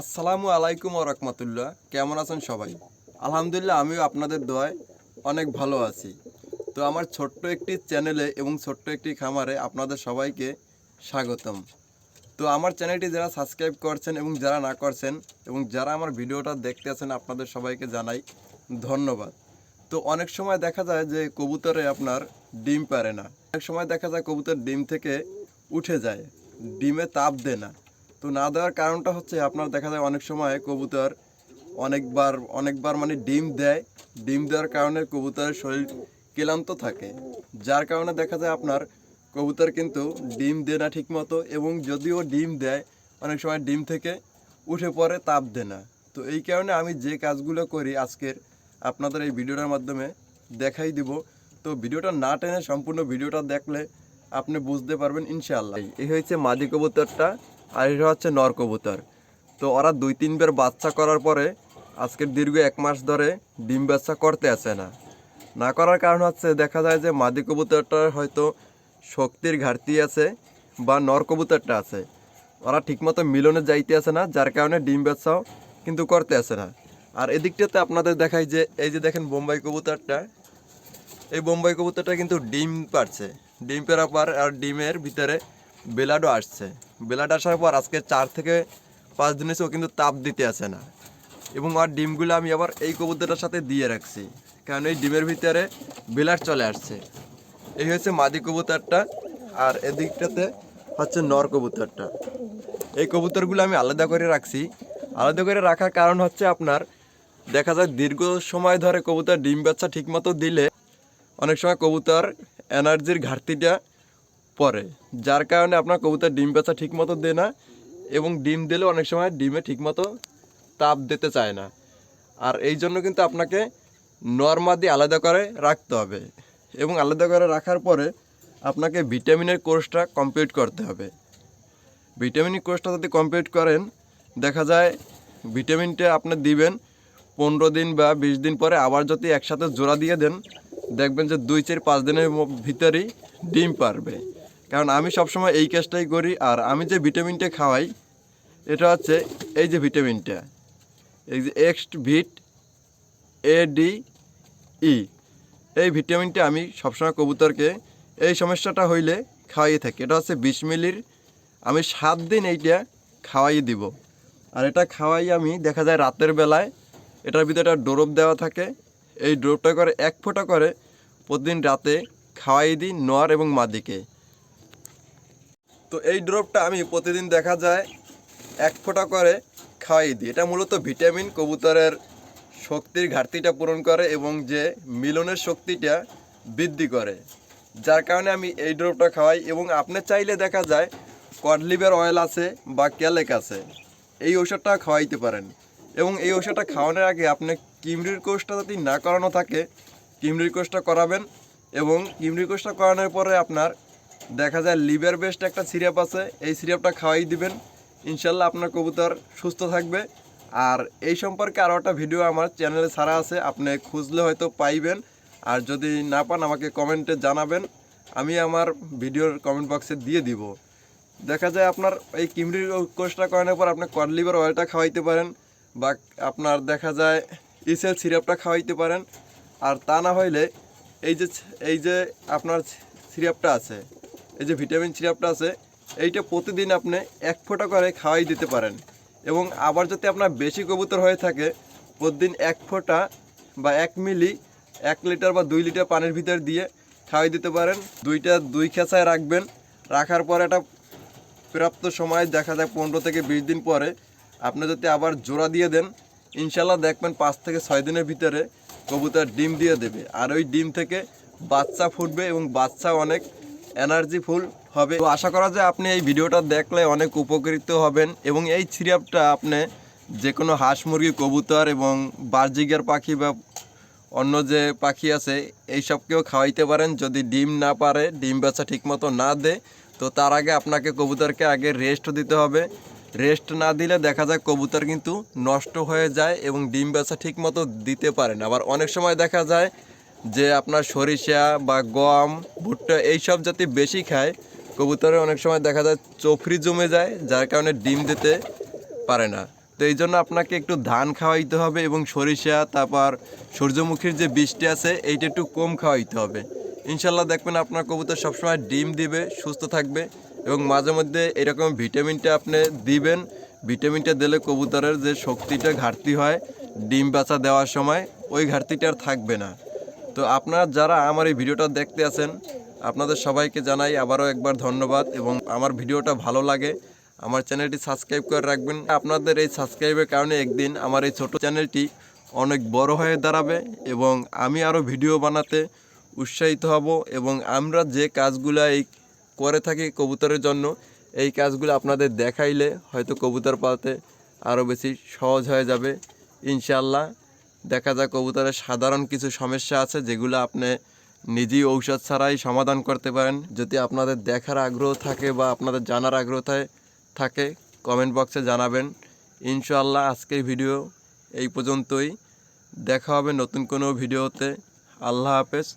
আসসালামু আলাইকুম রহমতুল্লাহ। কেমন আছেন সবাই? আলহামদুলিল্লাহ, আমিও আপনাদের দোয়ায় অনেক ভালো আছি। তো আমার ছোট্ট একটি চ্যানেলে এবং ছোট্ট একটি খামারে আপনাদের সবাইকে স্বাগতম। তো আমার চ্যানেলটি যারা সাবস্ক্রাইব করছেন এবং যারা না করছেন এবং যারা আমার ভিডিওটা দেখতে আছেন, আপনাদের সবাইকে জানাই ধন্যবাদ। তো অনেক সময় দেখা যায় যে কবুতরে আপনার ডিম পারে না। অনেক সময় দেখা যায় কবুতর ডিম থেকে উঠে যায়, ডিমে তাপ দেয় না। তো না দেওয়ার কারণটা হচ্ছে আপনার দেখা যায় অনেক সময় কবুতর অনেকবার অনেকবার মানে ডিম দেয়। ডিম দেওয়ার কারণে কবুতরের শরীর ক্লান্ত থাকে। যার কারণে দেখা যায় আপনার কবুতর কিন্তু ডিম দেয় না ঠিকমতো এবং যদিও ডিম দেয়, অনেক সময় ডিম থেকে উঠে পড়ে, তাপ দেয় না। তো এই কারণে আমি যে কাজগুলো করি আজকের আপনাদের এই ভিডিওটার মাধ্যমে দেখাই দিব। তো ভিডিওটা না টেনে সম্পূর্ণ ভিডিওটা দেখলে আপনি বুঝতে পারবেন ইনশাআল্লাহ। এই হয়েছে মাদি কবুতরটা। আর এটা হচ্ছে নর কবুতর তো ওরা দুই তিনবার বাচ্চা করার পরে আজকের দীর্ঘ এক মাস ধরে ডিম বাচ্চা করতে আসে না। না করার কারণ হচ্ছে দেখা যায় যে মাদি কবুতরটার হয়তো শক্তির ঘাটতি আছে বা নর কবুতরটা আছে। ওরা ঠিকমতো মিলনে যাইতে আসে না, যার কারণে ডিম বাচ্চাও কিন্তু করতে আসে না। আর এদিকটাতে আপনাদের দেখাই যে, এই যে দেখেন বোম্বাই কবুতরটা, এই বোম্বাই কবুতরটা কিন্তু ডিম পারছে ডিম পেরা পর আর ডিমের ভিতরে বেলাডও আসছে। বেলাড আসার পর আজকে চার থেকে পাঁচ দিন এসে কিন্তু তাপ দিতে আসে না। এবং আর ডিমগুলো আমি আবার এই কবুতরটার সাথে দিয়ে রাখছি। কারণ এই ডিমের ভিতরে বেলাড চলে আসছে। এই হচ্ছে মাদি কবুতরটা আর এদিকটাতে হচ্ছে নর কবুতরটা। এই কবুতরগুলো আমি আলাদা করে রাখছি। আলাদা করে রাখার কারণ হচ্ছে আপনার, দেখা যায় দীর্ঘ সময় ধরে কবুতর ডিম বাচ্চা ঠিকমতো দিলে অনেক সময় কবুতর এনার্জির ঘাটতিটা পড়ে যার কারণে আপনার কবুতর ডিম বাচ্চা ঠিকমতো দেয় না এবং ডিম দিলেও অনেক সময় ডিমে ঠিকমতো তাপ দিতে চায় না। আর এই জন্য কিন্তু আপনাকে নর্মাদি আলাদা করে রাখতে হবে এবং আলাদা করে রাখার পরে আপনাকে ভিটামিনের কোর্সটা কমপ্লিট করতে হবে। ভিটামিন কোর্সটা যদি কমপ্লিট করেন, দেখা যায় ভিটামিনটা আপনি দিবেন পনেরো দিন বা বিশ দিন পরে আবার যদি একসাথে জোড়া দিয়ে দেন, দেখবেন যে দুই চার পাঁচ দিনের ভিতরেই ডিম পারবে। কারণ আমি সবসময় এই কাজটাই করি, আর আমি যে ভিটামিনটা খাওয়াই, এটা হচ্ছে এই যে ভিটামিনটা। এই যে এক্সট ভিট এ ডি ই এই ভিটামিনটা আমি সবসময় কবুতরকে এই সমস্যাটা হইলে খাওয়াইয়ে থাকি। এটা হচ্ছে বিশ মিলির, আমি সাত দিন এইটা খাওয়াই দিব। আর এটা খাওয়াই আমি, দেখা যায় রাতের বেলায়, এটার ভিতরে একটা ডোরপ দেওয়া থাকে। এই ডোরপটা করে, এক ফোঁটা করে প্রতিদিন রাতে খাওয়াই দিই নর এবং মাদিকে। তো এই ড্রপটা আমি প্রতিদিন দেখা যায় এক ফোঁটা করে খাওয়াই দিই। এটা মূলত ভিটামিন, কবুতরের শক্তির ঘাটতিটা পূরণ করে এবং যে মিলনের শক্তিটা বৃদ্ধি করে। যার কারণে আমি এই ড্রপটা খাওয়াই এবং আপনি চাইলে দেখা যায় কডলিভের অয়েল আছে বা ক্যালেক আছে, এই ঔষধটা খাওয়াইতে পারেন। এবং এই ওষুধটা খাওয়ানোর আগে আপনি কিমরির কোর্সটা যদি না করানো থাকে, কিমরির কোর্সটা করাবেন এবং কিমরির কোর্সটা করানোর পরে আপনার দেখা যায় লিভার বেস্ট একটা সিরাপ আছে, এই সিরাপটা খাওয়াই দিবেন। ইনশাল্লাহ আপনার কবুতর সুস্থ থাকবে। আর এই সম্পর্কে আরও একটা ভিডিও আমার চ্যানেলে ছাড়া আছে, আপনি খুঁজলে হয়তো পাইবেন। আর যদি না পান, আমাকে কমেন্টে জানাবেন। আমি আমার ভিডিওর কমেন্ট বক্সে দিয়ে দিব। দেখা যায় আপনার এই কিমরির কোর্সটা করানোর পর আপনি কডলিভার অয়েলটা খাওয়াইতে পারেন, বা আপনার দেখা যায় ইসেল সিরাপটা খাওয়াইতে পারেন। আর তা না হইলে এই যে এই যে আপনার সিরাপটা আছে এই যে ভিটামিন সিরাপটা আছে, এইটা প্রতিদিন আপনি এক ফোঁটা করে খাওয়াই দিতে পারেন। এবং আবার যদি আপনার বেশি কবুতর হয়ে থাকে, প্রতিদিন এক ফোঁটা বা এক মিলি, এক লিটার বা দুই লিটার পানির ভিতর দিয়ে খাওয়াই দিতে পারেন। দুইটা দুই খেঁচায় রাখবেন। রাখার পর একটা প্রাপ্ত সময় দেখা যায় পনেরো থেকে বিশ দিন পরে আপনি যদি আবার জোড়া দিয়ে দেন, ইনশাল্লাহ দেখবেন পাঁচ থেকে ছয় দিনের ভিতরে কবুতর ডিম দিয়ে দেবে। আর ওই ডিম থেকে বাচ্চা ফুটবে এবং বাচ্চা অনেক এনার্জিফুল হবে। তো আশা করা যায় আপনি এই ভিডিওটা দেখলে অনেক উপকৃত হবেন এবং এই সিরাপটা আপনি যে কোনো হাঁস, মুরগি, কবুতর এবং বার্জিকের পাখি বা অন্য যে পাখি আছে এই সবকেও খাওয়াইতে পারেন। যদি ডিম না পারে, ডিম বাচ্চা ঠিকমতো না দেয় তো তার আগে আপনাকে কবুতরকে আগে রেস্ট দিতে হবে। রেস্ট না দিলে দেখা যায় কবুতর কিন্তু নষ্ট হয়ে যায় এবং ডিম বাচ্চা ঠিকমতো দিতে পারে না। আবার অনেক সময় দেখা যায় যে আপনার সরিষা বা গম, ভুট্টা এইসব জাতি বেশি খায়, কবুতরে অনেক সময় দেখা যায় চোফরি জমে যায়, যার কারণে ডিম দিতে পারে না। তো এই জন্য আপনাকে একটু ধান খাওয়াইতে হবে এবং সরিষা, তারপর সূর্যমুখীর যে বীজটি আছে, এইটা একটু কম খাওয়াইতে হবে। ইনশাল্লাহ দেখবেন আপনার কবুতর সবসময় ডিম দিবে, সুস্থ থাকবে এবং মাঝে মধ্যে এরকম ভিটামিনটা আপনি দিবেন। ভিটামিনটা দিলে কবুতরের যে শক্তিটা ঘাটতি হয় ডিম বাচ্চা দেওয়ার সময়, ওই ঘাটতিটা আর থাকবে না। তো আপনারা যারা আমার এই ভিডিওটা দেখতে আছেন, আপনাদের সবাইকে জানাই আবারও একবার ধন্যবাদ এবং আমার ভিডিওটা ভালো লাগে, আমার চ্যানেলটি সাবস্ক্রাইব করে রাখবেন। আপনাদের এই সাবস্ক্রাইবের কারণে একদিন আমার এই ছোট চ্যানেলটি অনেক বড় হয়ে দাঁড়াবে এবং আমি আরও ভিডিও বানাতে উৎসাহিত হব এবং আমরা যে কাজগুলো এই করে থাকি কবুতরের জন্য, এই কাজগুলো আপনাদের দেখাইলে হয়তো কবুতর পালতে আরও বেশি সহজ হয়ে যাবে ইনশাল্লাহ দেখা যায় কবুতরের সাধারণ কিছু সমস্যা আছে যেগুলো আপনি নিজেই ঔষধ ছাড়াই সমাধান করতে পারেন। যদি আপনাদের দেখার আগ্রহ থাকে বা আপনাদের জানার আগ্রহ থাকে কমেন্ট বক্সে জানাবেন। ইনশাআল্লাহ আজকের ভিডিও এই পর্যন্তই। দেখা হবে নতুন কোনো ভিডিওতে আল্লাহ হাফেজ।